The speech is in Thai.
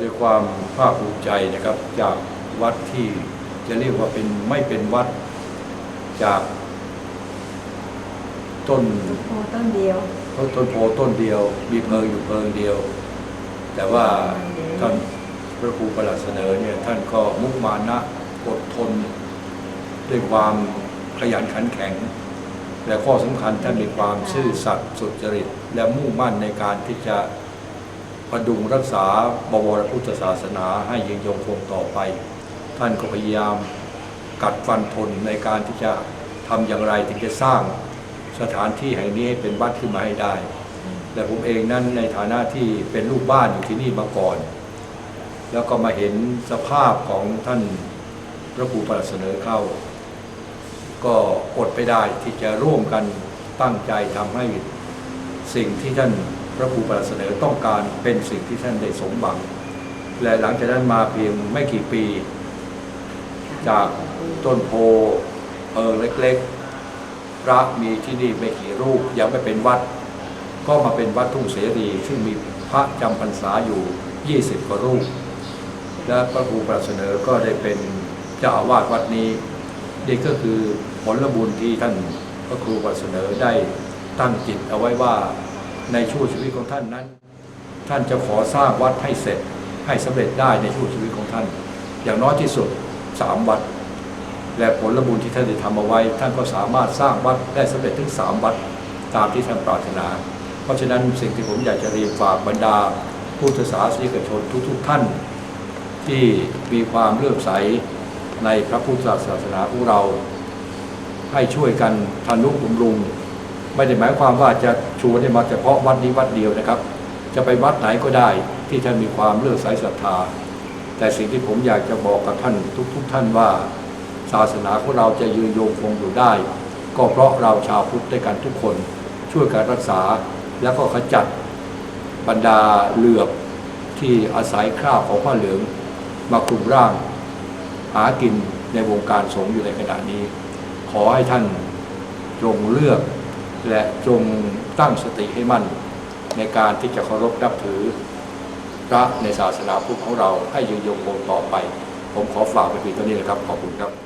ด้วยความภาคภูมิใจนะครับ จากวัดที่จะเรียกว่าเป็นไม่เป็นวัดจากต้นโอ้ต้นเดียวต้นโพต้นเดียว มีเพลิงอยู่เพลิงเดียว แต่ว่าท่านพระครูประหลัดเสนอเนี่ยท่านก็มุมานะอดทน ด้วยความขยันขันแข็ง และข้อสำคัญท่านมีความซื่อสัตย์สุจริต และมุ่งมั่นในการที่จะ พดุงรักษาบวรพุทธศาสนาให้ยืนยงคงต่อไป ท่านก็พยายามกัดฟันทนในการที่จะทำอย่างไรถึงจะสร้างสถานที่แห่งนี้ให้เป็นวัดขึ้นมาให้ได้ และผมเองนั้นในฐานะที่เป็นลูกบ้านอยู่ที่นี่มาก่อน แล้วก็มาเห็นสภาพของท่านพระครูประเสนอเข้า ก็อดไปได้ที่จะร่วมกันตั้งใจทำให้สิ่งที่ท่าน พระครูประหลัดเสนอต้องการเป็นสิ่งที่ท่านได้สมหวัง และหลังจากนั้นมาเพียงไม่กี่ปี จากต้นโพเออเล็กๆ พระมีที่นี่ไม่กี่รูปยังไม่เป็นวัด ก็มาเป็นวัดทุ่งเสรี ซึ่งมีพระจำพรรษาอยู่ 20 กว่ารูป และพระครูประหลัดเสนอก็ได้เป็นเจ้าอาวาสวัดนี้นี่ก็คือผลบุญที่ท่านพระครูประหลัดเสนอได้ตั้งจิตเอาไว้ว่า ในช่วงชีวิตของท่านนั้น ท่านจะขอสร้างวัดให้เสร็จให้สำเร็จได้ในช่วงชีวิตของท่าน อย่างน้อยที่สุดสามวัด และผลบุญที่ท่านได้ทำเอาไว้ ท่านก็สามารถสร้างวัดได้สำเร็จถึงสามวัดตามที่ท่านปรารถนา เพราะฉะนั้นสิ่งที่ผมอยากจะเรียนฝากบรรดาผู้ศาสนิกชนทุกๆท่าน ที่มีความเลื่อมใสในพระพุทธศาสนาของเรา ให้ช่วยกันทนุบำรุง ไม่ได้หมายความว่าจะชวนให้มาเฉพาะวัดนี้วัดเดียวนะครับ จะไปวัดไหนก็ได้ที่ท่านมีความเลื่อมใสศรัทธา แต่สิ่งที่ผมอยากจะบอกกับท่านทุกๆท่านว่า ศาสนาของเราจะยืนยงคงอยู่ได้ ก็เพราะเราชาวพุทธด้วยกันทุกคน ช่วยกันรักษาแล้วก็ขจัดบรรดาเหลือบที่อาศัยคราบของผ้าเหลืองมาคลุมร่าง หากินในวงการสงฆ์อยู่ในขณะนี้ ขอให้ท่านจงเลือก และจงตั้งสติให้มั่นในการที่จะเคารพนับถือ พระในศาสนาพุทธของเราให้ยืนยงคงต่อไป ผมขอฝากไปเพียงเท่านี้นะครับ ขอบคุณครับ